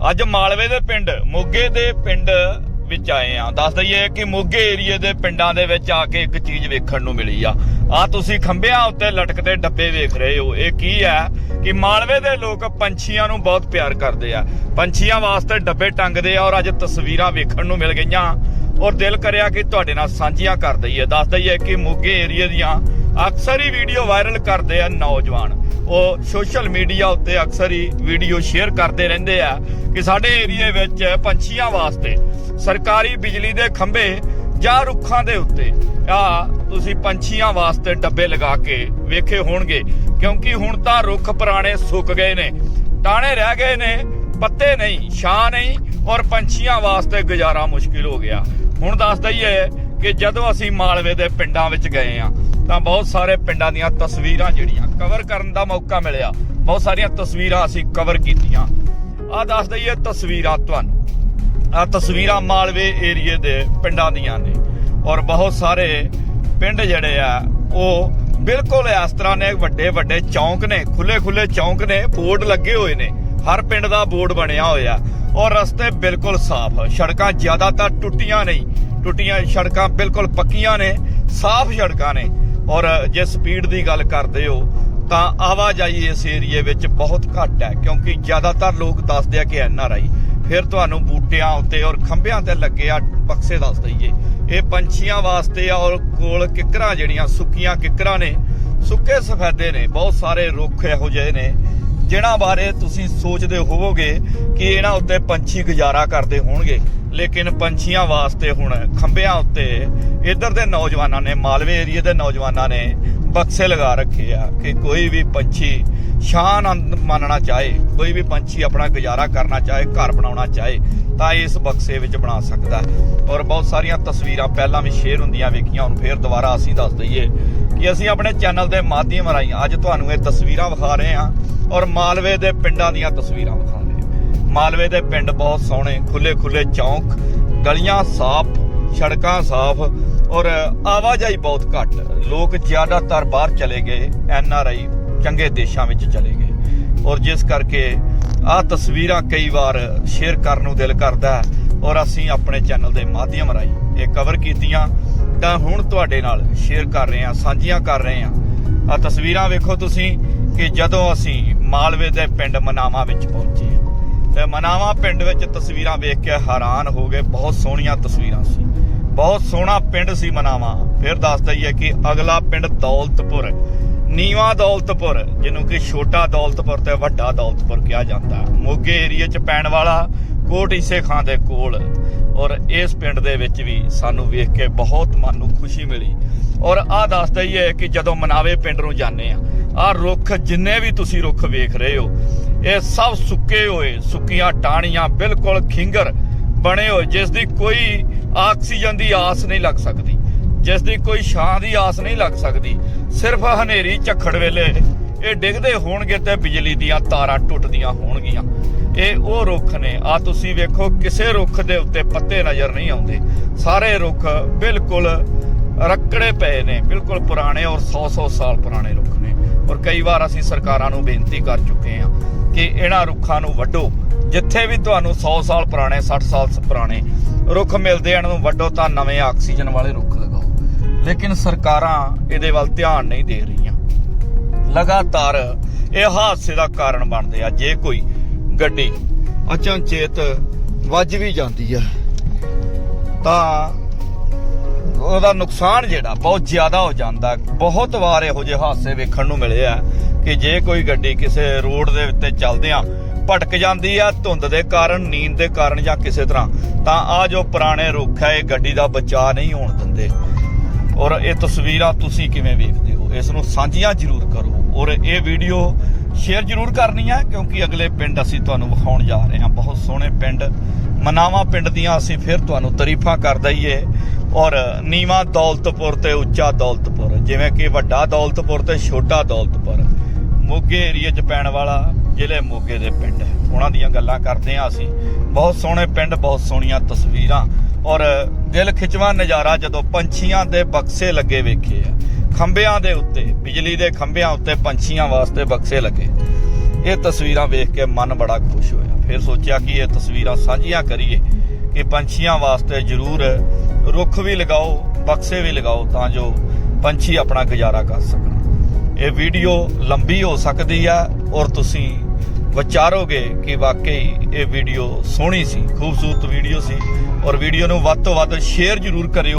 ਅੱਜ ਮਾਲਵੇ ਦੇ ਪਿੰਡ, ਮੋਗੇ ਦੇ ਪਿੰਡ ਵਿੱਚ ਆਏ ਆ ਦੱਸ ਦਈਏ ਕਿ ਮੋਗੇ ਏਰੀਏ ਦੇ ਪਿੰਡਾਂ ਦੇ ਵਿੱਚ ਆ ਕੇ ਇੱਕ ਚੀਜ਼ ਵੇਖਣ ਨੂੰ ਮਿਲੀ ਆ। ਆ ਤੁਸੀਂ ਖੰਭਿਆਂ ਉੱਤੇ ਲਟਕਦੇ ਡੱਬੇ ਵੇਖ ਰਹੇ ਹੋ। ਇਹ ਕੀ ਹੈ ਕਿ ਮਾਲਵੇ ਦੇ ਲੋਕ ਪੰਛੀਆਂ ਨੂੰ ਬਹੁਤ ਪਿਆਰ ਕਰਦੇ ਆ। ਪੰਛੀਆਂ ਵਾਸਤੇ ਡੱਬੇ ਟੰਗਦੇ ਆ ਔਰ ਅੱਜ ਤਸਵੀਰਾਂ ਵੇਖਣ ਨੂੰ ਮਿਲ ਗਈਆਂ। ਔਰ ਦਿਲ ਕਰਿਆ ਕਿ ਤੁਹਾਡੇ ਨਾਲ ਸਾਂਝੀਆਂ ਕਰ ਦਈਏ। ਦੱਸ ਦਈਏ ਕਿ ਮੋਗੇ ਏਰੀਏ ਦੀਆਂ ਅਕਸਰ ਹੀ ਵੀਡੀਓ ਵਾਇਰਲ ਕਰਦੇ ਆ ਨੌਜਵਾਨ। ਉਹ ਸੋਸ਼ਲ ਮੀਡੀਆ ਉੱਤੇ ਅਕਸਰ ਹੀ ਵੀਡੀਓ ਸ਼ੇਅਰ ਕਰਦੇ ਰਹਿੰਦੇ ਆ। ਕਿ ਸਾਡੇ ਏਰੀਏ ਵਿੱਚ ਪੰਛੀਆਂ ਵਾਸਤੇ ਸਰਕਾਰੀ ਬਿਜਲੀ ਦੇ ਖੰਭੇ ਜਾਂ ਰੁੱਖਾਂ ਦੇ ਉੱਤੇ ਆ ਤੁਸੀਂ ਪੰਛੀਆਂ ਵਾਸਤੇ ਡੱਬੇ ਲਗਾ ਕੇ ਵੇਖੇ ਹੋਣਗੇ। ਕਿਉਂਕਿ ਹੁਣ ਤਾਂ ਰੁੱਖ ਪੁਰਾਣੇ ਸੁੱਕ ਗਏ ਨੇ, ਟਾਣੇ ਰਹਿ ਗਏ ਨੇ, ਪੱਤੇ ਨਹੀਂ, ਛਾਂ ਨਹੀਂ ਔਰ ਪੰਛੀਆਂ ਵਾਸਤੇ ਗੁਜ਼ਾਰਾ ਮੁਸ਼ਕਿਲ ਹੋ ਗਿਆ। ਹੁਣ ਦੱਸ ਦਈਏ ਕਿ ਜਦੋਂ ਅਸੀਂ ਮਾਲਵੇ ਦੇ ਪਿੰਡਾਂ ਵਿੱਚ ਗਏ ਆ ਤਾਂ ਬਹੁਤ ਸਾਰੇ ਪਿੰਡਾਂ ਦੀਆਂ ਤਸਵੀਰਾਂ ਜਿਹੜੀਆਂ ਕਵਰ ਕਰਨ ਦਾ ਮੌਕਾ ਮਿਲਿਆ। ਬਹੁਤ ਸਾਰੀਆਂ ਤਸਵੀਰਾਂ ਅਸੀਂ ਕਵਰ ਕੀਤੀਆਂ। ਆ ਦੱਸ ਦਈਏ ਤਸਵੀਰਾਂ ਤੁਹਾਨੂੰ। ਆ ਤਸਵੀਰਾਂ ਮਾਲਵੇ ਏਰੀਏ ਦੇ ਪਿੰਡਾਂ ਦੀਆਂ ਨੇ। ਔਰ ਬਹੁਤ ਸਾਰੇ ਪਿੰਡ ਜਿਹੜੇ ਆ, ਉਹ ਬਿਲਕੁਲ ਇਸ ਤਰ੍ਹਾਂ ਨੇ ਵੱਡੇ ਵੱਡੇ ਚੌਂਕ ਨੇ ਖੁੱਲੇ ਖੁੱਲੇ ਚੌਂਕ ਨੇ, ਬੋਰਡ ਲੱਗੇ ਹੋਏ ਨੇ। ਹਰ ਪਿੰਡ ਦਾ ਬੋਰਡ ਬਣਿਆ ਹੋਇਆ। ਔਰ ਰਸਤੇ ਬਿਲਕੁਲ ਸਾਫ਼, ਸੜਕਾਂ ਜ਼ਿਆਦਾਤਰ ਟੁੱਟੀਆਂ ਨਹੀਂ। ਟੁੱਟੀਆਂ ਸੜਕਾਂ ਬਿਲਕੁਲ ਪੱਕੀਆਂ ਨੇ, ਸਾਫ਼ ਸੜਕਾਂ ਨੇ। ਔਰ ਜੇ ਸਪੀਡ ਦੀ ਗੱਲ ਕਰਦੇ ਹੋ ਤਾਂ ਆਵਾਜਾਈ ਇਸ ਏਰੀਏ ਵਿੱਚ ਬਹੁਤ ਘੱਟ ਹੈ, ਕਿਉਂਕਿ ਜ਼ਿਆਦਾਤਰ ਲੋਕ ਦੱਸਦੇ ਆ ਕਿ ਐਨ ਆਰ ਆਈ। ਫਿਰ ਤੁਹਾਨੂੰ ਬੂਟਿਆਂ ਉੱਤੇ ਔਰ ਖੰਭਿਆਂ ਤੇ ਲੱਗੇ ਆ ਬਕਸੇ ਦੱਸ ਦਈਏ। ਇਹ ਪੰਛੀਆਂ ਵਾਸਤੇ ਆ ਔਰ ਕੋਲ ਕਿੱਕਰਾਂ ਜਿਹੜੀਆਂ ਸੁੱਕੀਆਂ ਕਿੱਕਰਾਂ ਨੇ, ਸੁੱਕੇ ਸਫੈਦੇ ਨੇ, ਬਹੁਤ ਸਾਰੇ ਰੁੱਖ ਇਹੋ ਜਿਹੇ ਨੇ, ਜਿਨ੍ਹਾਂ ਬਾਰੇ ਤੁਸੀਂ ਸੋਚਦੇ ਹੋਵੋਗੇ ਕਿ ਇਹਨਾਂ ਉੱਤੇ ਪੰਛੀ ਗੁਜ਼ਾਰਾ ਕਰਦੇ ਹੋਣਗੇ। ਲੇਕਿਨ ਪੰਛੀਆਂ ਵਾਸਤੇ ਹੁਣ ਖੰਭਿਆਂ ਉੱਤੇ ਇੱਧਰ ਦੇ ਨੌਜਵਾਨਾਂ ਨੇ, ਮਾਲਵੇ ਏਰੀਏ ਦੇ ਨੌਜਵਾਨਾਂ ਨੇ ਬਕਸੇ ਲਗਾ ਰੱਖੇ ਆ ਕਿ ਕੋਈ ਵੀ ਪੰਛੀ ਸ਼ਾਨ ਮੰਨਣਾ ਚਾਹੇ, ਕੋਈ ਵੀ ਪੰਛੀ ਆਪਣਾ ਗੁਜ਼ਾਰਾ ਕਰਨਾ ਚਾਹੇ, ਘਰ ਬਣਾਉਣਾ ਚਾਹੇ, ਤਾਂ ਇਸ ਬਕਸੇ ਵਿੱਚ ਬਣਾ ਸਕਦਾ। ਔਰ ਬਹੁਤ ਸਾਰੀਆਂ ਤਸਵੀਰਾਂ ਪਹਿਲਾਂ ਵੀ ਸ਼ੇਅਰ ਹੁੰਦੀਆਂ ਵੇਖੀਆਂ, ਹੁਣ ਫੇਰ ਦੁਬਾਰਾ ਅਸੀਂ ਦੱਸ ਦਈਏ ਕਿ ਅਸੀਂ ਆਪਣੇ ਚੈਨਲ ਦੇ ਮਾਧਿਅਮ ਰਾਹੀਂ ਅੱਜ ਤੁਹਾਨੂੰ ਇਹ ਤਸਵੀਰਾਂ ਵਿਖਾ ਰਹੇ ਹਾਂ ਔਰ ਮਾਲਵੇ ਦੇ ਪਿੰਡਾਂ ਦੀਆਂ ਤਸਵੀਰਾਂ ਵਿਖਾ ਰਹੇ ਹਾਂ। ਮਾਲਵੇ ਦੇ ਪਿੰਡ ਬਹੁਤ ਸੋਹਣੇ ਖੁੱਲੇ ਖੁੱਲੇ ਚੌਂਕ, ਗਲੀਆਂ ਸਾਫ਼, ਸੜਕਾਂ ਸਾਫ਼ ਔਰ ਆਵਾਜਾਈ ਬਹੁਤ ਘੱਟ। ਲੋਕ ਜ਼ਿਆਦਾਤਰ ਬਾਹਰ ਚਲੇ ਗਏ ਐਨ ਆਰ ਆਈ ਚੰਗੇ ਦੇਸ਼ਾਂ ਵਿੱਚ ਚਲੇ ਗਏ। ਔਰ ਜਿਸ ਕਰਕੇ ਆਹ ਤਸਵੀਰਾਂ ਕਈ ਵਾਰ ਸ਼ੇਅਰ ਕਰਨ ਨੂੰ ਦਿਲ ਕਰਦਾ ਹੈ ਔਰ ਅਸੀਂ ਆਪਣੇ ਚੈਨਲ ਦੇ ਮਾਧਿਅਮ ਰਾਹੀਂ ਇਹ ਕਵਰ ਕੀਤੀਆਂ। ਤਾਂ ਹੁਣ ਤੁਹਾਡੇ ਨਾਲ ਸ਼ੇਅਰ ਕਰ ਰਹੇ ਹਾਂ ਸਾਂਝੀਆਂ ਕਰ ਰਹੇ ਹਾਂ। ਆ ਤਸਵੀਰਾਂ ਵੇਖੋ ਤੁਸੀਂ ਕਿ ਜਦੋਂ ਅਸੀਂ ਮਾਲਵੇ ਦੇ ਪਿੰਡ ਮਨਾਵਾ ਵਿੱਚ ਪਹੁੰਚੇ ਹਾਂ, ਤੇ ਮਨਾਵਾ ਪਿੰਡ ਵਿੱਚ ਤਸਵੀਰਾਂ ਵੇਖ ਕੇ ਹੈਰਾਨ ਹੋ ਗਏ ਬਹੁਤ ਸੋਹਣੀਆਂ ਤਸਵੀਰਾਂ ਸੀ। ਬਹੁਤ ਸੋਹਣਾ ਪਿੰਡ ਸੀ ਮਨਾਵਾ। ਫਿਰ ਦੱਸਦਾ ਹੀ ਹੈ ਕਿ ਅਗਲਾ ਪਿੰਡ ਦੌਲਤਪੁਰ, ਨੀਵਾ ਦੌਲਤਪੁਰ, ਜਿਹਨੂੰ ਕਿ ਛੋਟਾ ਦੌਲਤਪੁਰ ਤੇ ਵੱਡਾ ਦੌਲਤਪੁਰ ਕਿਹਾ ਜਾਂਦਾ ਮੋਗੇ ਏਰੀਆ 'ਚ ਪੈਣ ਵਾਲਾ ਕੋਟ ਈਸੇ ਖਾਂ ਦੇ ਕੋਲ। ਔਰ ਇਸ ਪਿੰਡ ਦੇ ਵਿੱਚ ਵੀ ਸਾਨੂੰ ਵੇਖ ਕੇ ਬਹੁਤ ਮਨ ਨੂੰ ਖੁਸ਼ੀ ਮਿਲੀ। ਔਰ ਆਹ ਦੱਸਦਾ ਹੀ ਹੈ ਕਿ ਜਦੋਂ ਮਨਾਵੇ ਪਿੰਡ ਨੂੰ ਜਾਂਦੇ ਆ ਆਹ ਰੁੱਖ ਜਿੰਨੇ ਵੀ ਤੁਸੀਂ ਰੁੱਖ ਵੇਖ ਰਹੇ ਹੋ, ਇਹ ਸਭ ਸੁੱਕੇ ਹੋਏ, ਸੁੱਕੀਆਂ ਟਾਹਣੀਆਂ ਬਿਲਕੁਲ ਖਿੰਗਰ ਬਣੇ ਹੋਏ, ਜਿਸ ਦੀ ਕੋਈ ਆਕਸੀਜਨ ਦੀ ਆਸ ਨਹੀਂ ਲੱਗ ਸਕਦੀ ਜਿਸ ਦੀ ਕੋਈ ਛਾਂ ਦੀ ਆਸ ਨਹੀਂ ਲੱਗ ਸਕਦੀ, ਸਿਰਫ ਹਨੇਰੀ ਝੱਖੜ ਵੇਲੇ। ਇਹ ਡਿੱਗਦੇ ਹੋਣਗੇ ਤੇ ਬਿਜਲੀ ਦੀਆਂ ਤਾਰਾਂ ਟੁੱਟਦੀਆਂ ਹੋਣਗੀਆਂ। ਇਹ ਉਹ ਰੁੱਖ ਨੇ, ਆ ਤੁਸੀਂ ਵੇਖੋ, ਕਿਸੇ ਰੁੱਖ ਦੇ ਉੱਤੇ ਪੱਤੇ ਨਜ਼ਰ ਨਹੀਂ ਆਉਂਦੇ। ਸਾਰੇ ਰੁੱਖ ਬਿਲਕੁਲ ਰੱਕੜੇ ਪਏ ਨੇ, ਬਿਲਕੁਲ ਪੁਰਾਣੇ ਔਰ 100-100 ਸਾਲ ਪੁਰਾਣੇ ਰੁੱਖ ਨੇ। ਔਰ ਕਈ ਵਾਰ ਅਸੀਂ ਸਰਕਾਰਾਂ ਨੂੰ ਬੇਨਤੀ ਕਰ ਚੁੱਕੇ ਹਾਂ ਕਿ ਇਹਨਾਂ ਰੁੱਖਾਂ ਨੂੰ ਵੱਢੋ, ਜਿੱਥੇ ਵੀ ਤੁਹਾਨੂੰ 100 ਸਾਲ ਪੁਰਾਣੇ 60 ਸਾਲ ਪੁਰਾਣੇ ਰੁੱਖ ਮਿਲਦੇ ਹਨ ਨੂੰ ਵੱਢੋ ਤਾਂ ਨਵੇਂ ਆਕਸੀਜਨ ਵਾਲੇ ਰੁੱਖ ਲਗਾਓ। ਲੇਕਿਨ ਸਰਕਾਰਾਂ ਇਹਦੇ ਵੱਲ ਧਿਆਨ ਨਹੀਂ ਦੇ ਰਹੀਆਂ। ਲਗਾਤਾਰ ਇਹ ਹਾਦਸੇ ਦਾ ਕਾਰਨ ਬਣਦੇ ਆ, ਜੇ ਕੋਈ ਗੱਡੀ ਅਚਨਚੇਤ ਵੱਜ ਵੀ ਜਾਂਦੀ ਆ, ਤਾਂ ਉਹਦਾ ਨੁਕਸਾਨ ਜਿਹੜਾ ਬਹੁਤ ਜ਼ਿਆਦਾ ਹੋ ਜਾਂਦਾ। ਬਹੁਤ ਵਾਰ ਇਹੋ ਜਿਹੇ ਹਾਦਸੇ ਵੇਖਣ ਨੂੰ ਮਿਲੇ ਆ ਕਿ ਜੇ ਕੋਈ ਗੱਡੀ ਕਿਸੇ ਰੋਡ ਦੇ ਉੱਤੇ ਚੱਲਦਿਆਂ ਭਟਕ ਜਾਂਦੀ ਆ, ਧੁੰਦ ਦੇ ਕਾਰਨ, ਨੀਂਦ ਦੇ ਕਾਰਨ ਜਾਂ ਕਿਸੇ ਤਰ੍ਹਾਂ, ਤਾਂ ਆ ਜੋ ਪੁਰਾਣੇ ਰੁੱਖ ਹੈ ਇਹ ਗੱਡੀ ਦਾ ਬਚਾਅ ਨਹੀਂ ਹੋਣ ਦਿੰਦੇ। ਔਰ ਇਹ ਤਸਵੀਰਾਂ ਤੁਸੀਂ ਕਿਵੇਂ ਵੇਖਦੇ ਹੋ? ਇਸ ਨੂੰ ਸਾਂਝੀਆਂ ਜ਼ਰੂਰ ਕਰੋ। ਔਰ ਇਹ ਵੀਡੀਓ ਸ਼ੇਅਰ ਜ਼ਰੂਰ ਕਰਨੀ ਹੈ ਕਿਉਂਕਿ ਅਗਲੇ ਪਿੰਡ ਅਸੀਂ ਤੁਹਾਨੂੰ ਵਿਖਾਉਣ ਜਾ ਰਹੇ ਹਾਂ। ਬਹੁਤ ਸੋਹਣੇ ਪਿੰਡ, ਮਨਾਵਾ ਪਿੰਡ ਦੀਆਂ ਅਸੀਂ ਫਿਰ ਤੁਹਾਨੂੰ ਤਾਰੀਫਾਂ ਕਰ ਦਈਏ। ਔਰ ਨੀਵਾ ਦੌਲਤਪੁਰ ਤੇ ਉੱਚਾ ਦੌਲਤਪੁਰ, ਜਿਵੇਂ ਕਿ ਵੱਡਾ ਦੌਲਤਪੁਰ ਤੇ ਛੋਟਾ ਦੌਲਤਪੁਰ, ਮੋਗੇ ਏਰੀਆ 'ਚ ਪੈਣ ਵਾਲਾ ਜ਼ਿਲ੍ਹੇ ਮੋਗੇ ਦੇ ਪਿੰਡ। ਹੈ ਉਹਨਾਂ ਦੀਆਂ ਗੱਲਾਂ ਕਰਦੇ ਹਾਂ ਅਸੀਂ। ਬਹੁਤ ਸੋਹਣੇ ਪਿੰਡ, ਬਹੁਤ ਸੋਹਣੀਆਂ ਤਸਵੀਰਾਂ। ਔਰ ਦਿਲ ਖਿਚਵਾ ਨਜ਼ਾਰਾ ਜਦੋਂ ਪੰਛੀਆਂ ਦੇ ਬਕਸੇ ਲੱਗੇ ਵੇਖੇ ਆ। ਖੰਭਿਆਂ ਦੇ ਉੱਤੇ, ਬਿਜਲੀ ਦੇ ਖੰਭਿਆਂ ਉੱਤੇ ਪੰਛੀਆਂ ਵਾਸਤੇ ਬਕਸੇ ਲੱਗੇ। ਇਹ ਤਸਵੀਰਾਂ ਵੇਖ ਕੇ ਮਨ ਬੜਾ ਖੁਸ਼ ਹੋਇਆ। ਫਿਰ ਸੋਚਿਆ ਕਿ ਇਹ ਤਸਵੀਰਾਂ ਸਾਂਝੀਆਂ ਕਰੀਏ ਕਿ ਪੰਛੀਆਂ ਵਾਸਤੇ ਜ਼ਰੂਰ ਰੁੱਖ ਵੀ ਲਗਾਓ, ਬਕਸੇ ਵੀ ਲਗਾਓ ਤਾਂ ਜੋ ਪੰਛੀ ਆਪਣਾ ਗੁਜ਼ਾਰਾ ਕਰ ਸਕਣ। ਇਹ ਵੀਡੀਓ ਲੰਬੀ ਹੋ ਸਕਦੀ ਆ ਔਰ ਤੁਸੀਂ ਵਿਚਾਰੋਗੇ ਕਿ ਵਾਕਈ ਇਹ ਵੀਡੀਓ ਸੋਹਣੀ ਸੀ, ਖੂਬਸੂਰਤ ਵੀਡੀਓ ਸੀ ਔਰ ਵੀਡੀਓ ਨੂੰ ਵੱਧ ਤੋਂ ਵੱਧ ਸ਼ੇਅਰ ਜ਼ਰੂਰ ਕਰਿਓ।